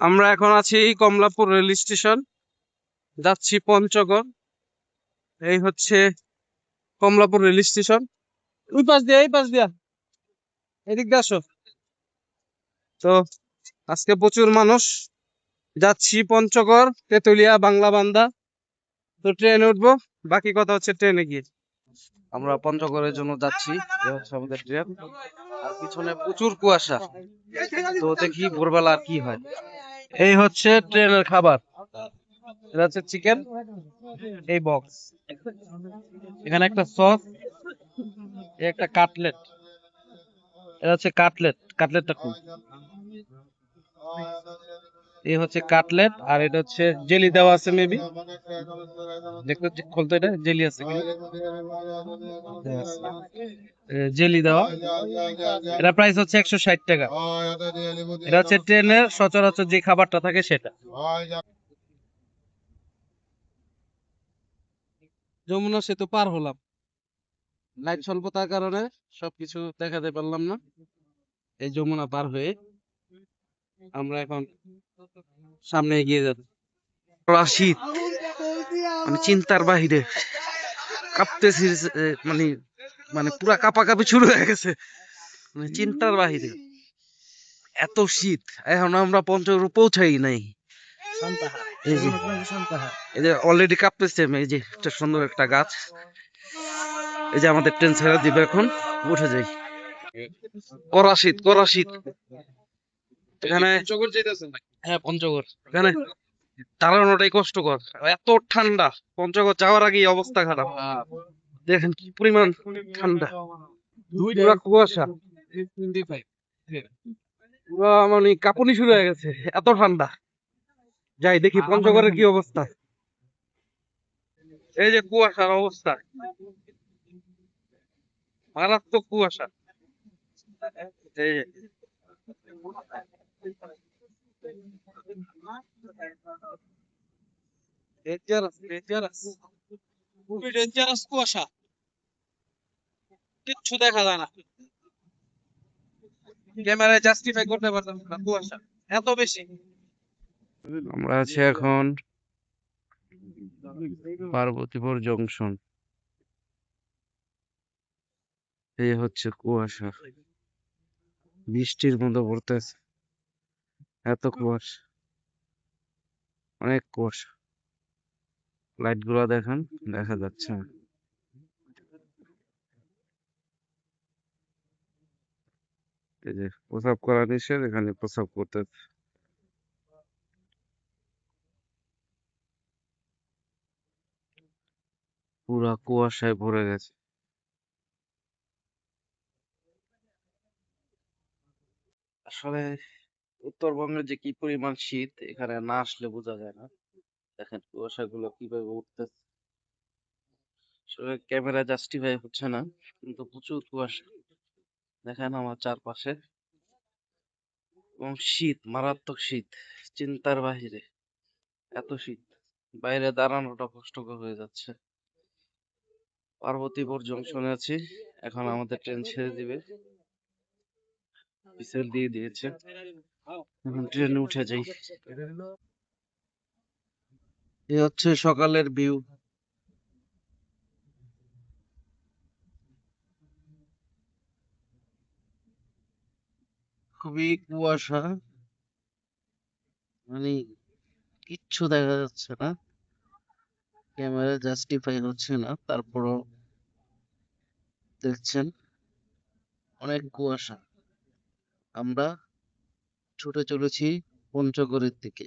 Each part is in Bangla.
আমরা এখন আছি কমলাপুর রেল স্টেশন। যাচ্ছি পঞ্চগড়। এই হচ্ছে কমলাপুর রেল স্টেশন। ওই পাশ দিয়া, এই পাশ দিয়া। এদিক দিয়ে আসো। তো আজকে প্রচুর মানুষ। যাচ্ছি পঞ্চগড়, তেতুলিয়া বাংলা বান্দা তো ট্রেনে উঠবো, বাকি কথা হচ্ছে ট্রেনে গিয়ে। আমরা পঞ্চগড়ের জন্য যাচ্ছি। আমাদের ট্রেন। আর পিছনে প্রচুর কুয়াশা। তো দেখি ভোরবেলা আর কি হয়। এই হচ্ছে ট্রেনের খাবার। এটা হচ্ছে চিকেন। এই বক্স এখানে একটা সস একটা কাটলেট এটা হচ্ছে কাটলেট কাটলেটটা খুব এই হচ্ছে কাটলেট, আর এটা হচ্ছে জেলি দেওয়া আছে মেবি দেখতে এটা, জেলি আছে জেলি দেওয়া। এটা প্রাইস হচ্ছে একশো ষাট টাকা। এটা হচ্ছে ট্রেনের সচরাচর যে খাবারটা থাকে সেটা। যমুনা সেতু পার হলাম। লাইট স্বল্পতার কারণে সবকিছু দেখাতে পারলাম না। এই যমুনা পার হয়ে আমরা এখন সামনে এগিয়ে যাব। শীত মানে চিন্তার বাহিরে। কাঁপতেছি মানে মানে পুরা কাঁপাকাঁপি শুরু হয়ে গেছে। মানে চিন্তার বাহিরে। এত শীত। এখন আমরা পঞ্চগড় পৌঁছাই নাই। এই যে। অলরেডি কাঁপতেছে এই যে একটা সুন্দর একটা গাছ। এই যে আমাদের ট্রেন ছেড়ে দিবে এখন। উঠে যাই। কড়া শীত কড়া শীত এখানে হ্যাঁ পঞ্চগড়। এখানে দাঁড়ানোটাই কষ্টকর। এত ঠান্ডা পঞ্চগড় যাওয়ার আগেই অবস্থা খারাপ। দেখেন কি পরিমাণ ঠান্ডা। পুরা কুয়াশা। পুরা মানে কাঁপুনি শুরু হয়ে গেছে এত ঠান্ডা। যাই দেখি পঞ্চগড়ের কি অবস্থা। এই যে কুয়াশার অবস্থা। মারাত্মক কুয়াশা। এই যে। ডেঞ্জারাস ডেঞ্জারাস খুবই ডেঞ্জারাস কুয়াশা। কিচ্ছু দেখা যায় না। ক্যামেরায় জাস্টিফাই করতে পারতাম না কুয়াশা এত বেশি। আমরা আছি এখন পার্বতীপুর জংশন। এই হচ্ছে কুয়াশা। বৃষ্টির মতো পড়তেছে। এত কুয়াশা অনেক কুয়াশা লাইটগুলা দেখেন, দেখা যাচ্ছে। প্রসাব করা নিষেধ, এখানে প্রসাব করতে পুরা কুয়াশায় ভরে গেছে। আসলে উত্তরবঙ্গে যে কি পরিমাণ শীত, এখানে না আসলে বোঝা যায় না। দেখেন কুয়াশাগুলো কীভাবে উঠতেছে। ক্যামেরা জাস্টিফাই হচ্ছে না, কিন্তু প্রচুর কুয়াশা। দেখেন আমার চারপাশে। এবং শীত, মারাত্মক শীত, চিন্তার বাহিরে। এত শীত, বাইরে দাঁড়ানোটা কষ্টকর হয়ে যাচ্ছে। পার্বতীপুর জংশনে আছি, এখন আমাদের ট্রেন ছেড়ে দিবে। দিয়ে দিয়েছে। ট্রেনে উঠে যাই। এই হচ্ছে সকালের ভিউ। খুবই কুয়াশা। মানে কিচ্ছু দেখা যাচ্ছে না। ক্যামেরা জাস্টিফাই হচ্ছে না, তারপরও দেখছেন অনেক কুয়াশা। আমরা ছুটে চলেছি পঞ্চগড়ের দিকে।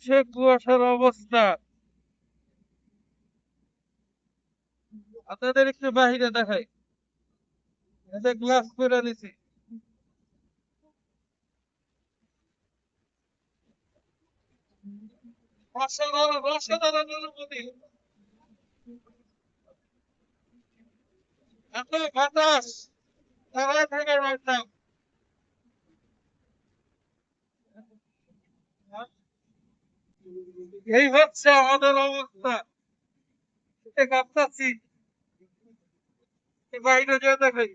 হচ্ছে কুয়াশার অবস্থা। আপনাদের একটু বাহিরে দেখাই। গ্লাস করে নিছি। এত বাতাস দাঁড়ায় থাকার বাতাস। এই হচ্ছে আমাদের অবস্থা। কাঁপতাছি বাইরে যা দেখাই।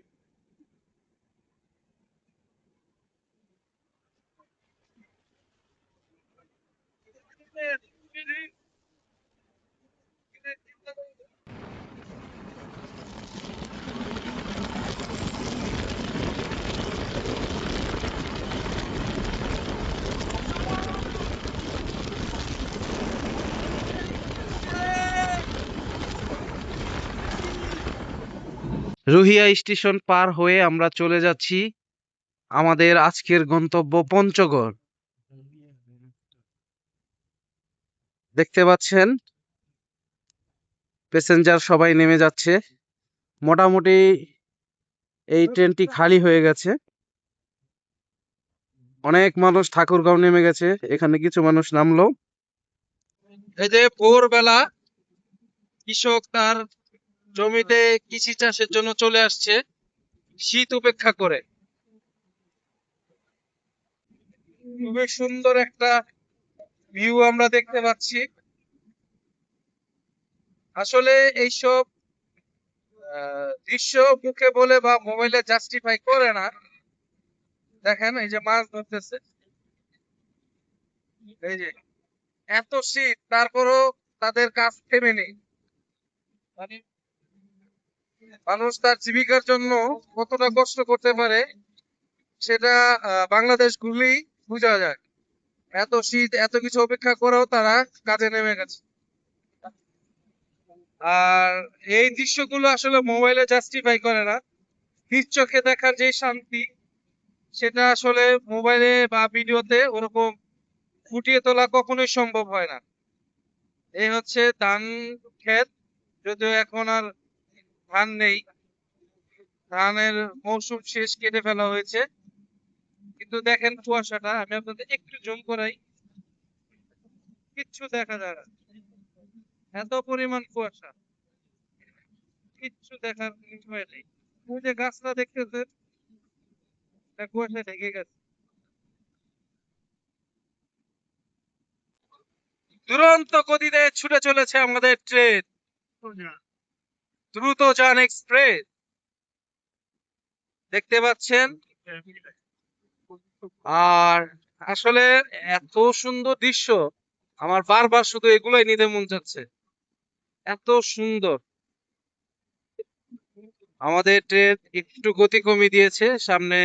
রুহিয়া স্টেশন পার হয়ে আমরা চলে যাচ্ছি আমাদের আজকের গন্তব্য পঞ্চগড়। দেখতে পাচ্ছেন? প্যাসেঞ্জার সবাই নেমে যাচ্ছে। মোটামুটি এই ট্রেনটি খালি হয়ে গেছে। অনেক মানুষ ঠাকুরগাঁও নেমে গেছে। এখানে কিছু মানুষ নামলো। এই যে ভোরবেলা কৃষক তার জমিতে কৃষি চাষের জন্য চলে আসছে, শীত উপেক্ষা করে। খুবই সুন্দর একটা ভিউ আমরা দেখতে পাচ্ছি। আসলে এইসব দৃশ্য মুখে বলে বা মোবাইলে জাস্টিফাই করে না। দেখেন, এই যে মাছ ধরতেছে। এই যে, এত শীত, তারপরও তাদের কাজ থেমে নেই। মানে মানুষ তার জীবিকার জন্য কতটা কষ্ট করতে পারে, সেটা বাংলাদেশ ঘুরলেই বোঝা যায়। এত শীত, এত কিছু অপেক্ষা করেও তারা কাজে নেমে গেছে। আর এই দৃশ্যগুলো আসলে মোবাইলে জাস্টিফাই করে না। নিজ চোখে দেখার যে শান্তি, সেটা আসলে মোবাইলে বা ভিডিওতে ওরকম ফুটিয়ে তোলা কখনোই সম্ভব হয় না। এই হচ্ছে ধান ক্ষেত, যদিও এখন আর ধান নেই। ধানের মৌসুম শেষ, কেটে ফেলা হয়েছে। কিন্তু দেখেন কুয়াশাটা, আমি আপনাদের একটু জুম করাই। কিচ্ছু দেখা যায় না। এত পরিমাণ কুয়াশা। কিচ্ছু দেখার বিষয় নেই। ওই যে গাছটা দেখতেছেন কুয়াশা ঢেকে গেছে। দুরন্ত গতিতে ছুটে চলেছে আমাদের ট্রেন। দ্রুতযান এক্সপ্রেস। দেখতে পাচ্ছেন? আর আসলে এত সুন্দর দৃশ্য, আমার বারবার শুধু এগুলোই নিতে মন যাচ্ছে এত সুন্দর। আমাদের ট্রেন একটু গতি কমিয়ে দিয়েছে, সামনে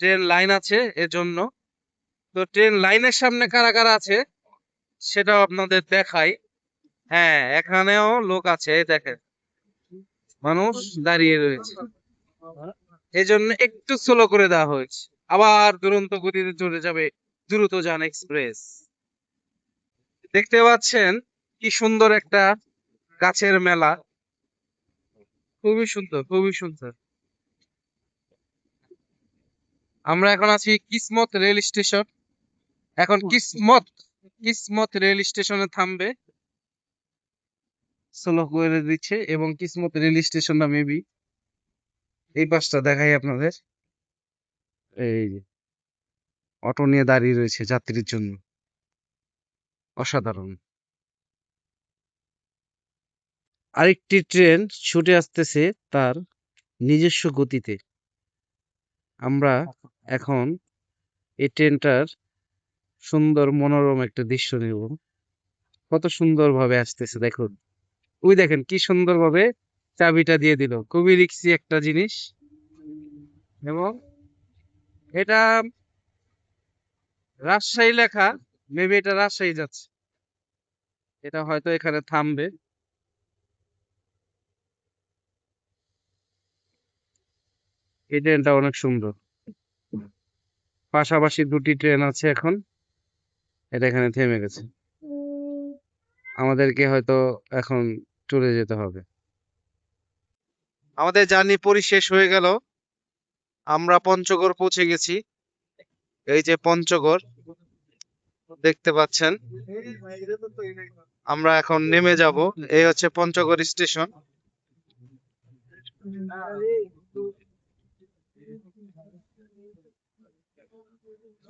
ট্রেন লাইন আছে এজন্য। তো ট্রেন লাইনের সামনে কারা কারা আছে, সেটাও আপনাদের দেখাই। হ্যাঁ এখানেও লোক আছে দেখেন। মানুষ দাঁড়িয়ে রয়েছে। এই জন্য একটু স্লো করে দেওয়া হয়েছে। আবার দুরন্ত গতিতে চলে যাবে দ্রুতযান এক্সপ্রেস দেখতে পাচ্ছেন কি সুন্দর একটা গাছের মেলা। খুবই সুন্দর খুবই সুন্দর। আমরা এখন আছি কিসমত রেল স্টেশন। এখন কিসমত কিসমত রেল স্টেশনে থামবে। স্লো করে দিচ্ছে এবং কিসমত রেল স্টেশনটা মেবি এই পাশটা দেখাই আপনাদের। এই যে অটো নিয়ে দাঁড়িয়ে রয়েছে যাত্রীর জন্য। অসাধারণ। আরেকটি ট্রেন ছুটে আসতেছে তার নিজস্ব গতিতে। আমরা এখন এই ট্রেনটার সুন্দর মনোরম একটা দৃশ্য নেব। কত সুন্দর ভাবে আসতেছে, দেখুন। ওই দেখেন কি সুন্দর ভাবে চাবিটা দিয়ে দিল। খুবই রিক্সি একটা জিনিস। এবং এটা রাজশাহী লেখা মেবি এটা রাজশাহী যাচ্ছে। এটা হয়তো এখানে থামবে। এই ট্রেনটা অনেক সুন্দর। পাশাপাশি দুটি ট্রেন আছে এখন। এটা এখানে থেমে গেছে। আমাদেরকে হয়তো এখন চলে যেতে হবে। আমাদের জার্নি পরিশেষ হয়ে গেল। আমরা পঞ্চগড় পৌঁছে গেছি। এই যে পঞ্চগড়, দেখতে পাচ্ছেন। আমরা এখন নেমে যাব। এই হচ্ছে পঞ্চগড় স্টেশন।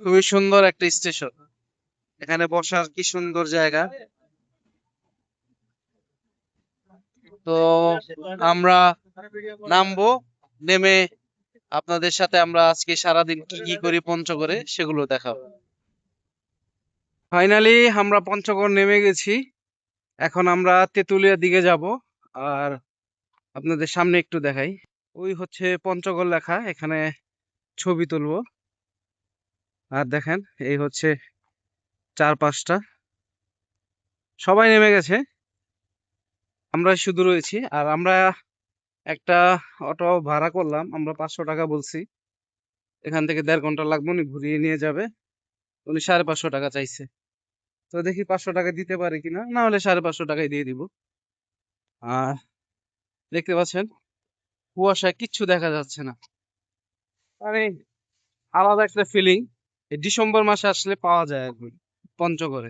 খুবই সুন্দর একটা স্টেশন। এখানে বসার কি সুন্দর জায়গা। তো আমরা নামবো নেমে আপনাদের সাথে আমরা আজকে সারাদিন কি কি করি পঞ্চগড়ে সেগুলো দেখাবো। ফাইনালি আমরা পঞ্চগড় নেমে গেছি। এখন আমরা তেঁতুলিয়ার দিকে যাব। আর আপনাদের সামনে একটু দেখাই। ওই হচ্ছে পঞ্চগড় লেখা এখানে ছবি তুলবো। আর দেখেন এই হচ্ছে চার পাঁচটা সবাই নেমে গেছে। আমরা শুধু রয়েছি আর আমরা একটা অটো ভাড়া করলাম, আমরা পাঁচশো টাকা বলছি। এখান থেকে দেড় ঘণ্টা লাগবে, উনি ঘুরিয়ে নিয়ে যাবে। উনি সাড়ে পাঁচশো টাকা চাইছে। তো দেখি পাঁচশো টাকা দিতে পারে কিনা, না হলে সাড়ে পাঁচশো টাকাই দিয়ে দিব। আর দেখতে পাচ্ছেন, কুয়াশায় কিচ্ছু দেখা যাচ্ছে না। মানে আলাদা একটা ফিলিং ডিসেম্বর মাসে আসলে পাওয়া যায় একদম, পঞ্চগড়ে।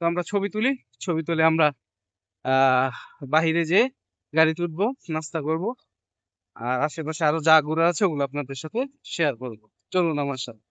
তো আমরা ছবি তুলি, ছবি তুলে আমরা বাহিরে যে গাড়ি তুলবো, নাস্তা করব, আর আশেপাশে আরও যা ঘুরে আছে ওগুলো আপনাদের সাথে শেয়ার করব। চলুন আমার সাথে।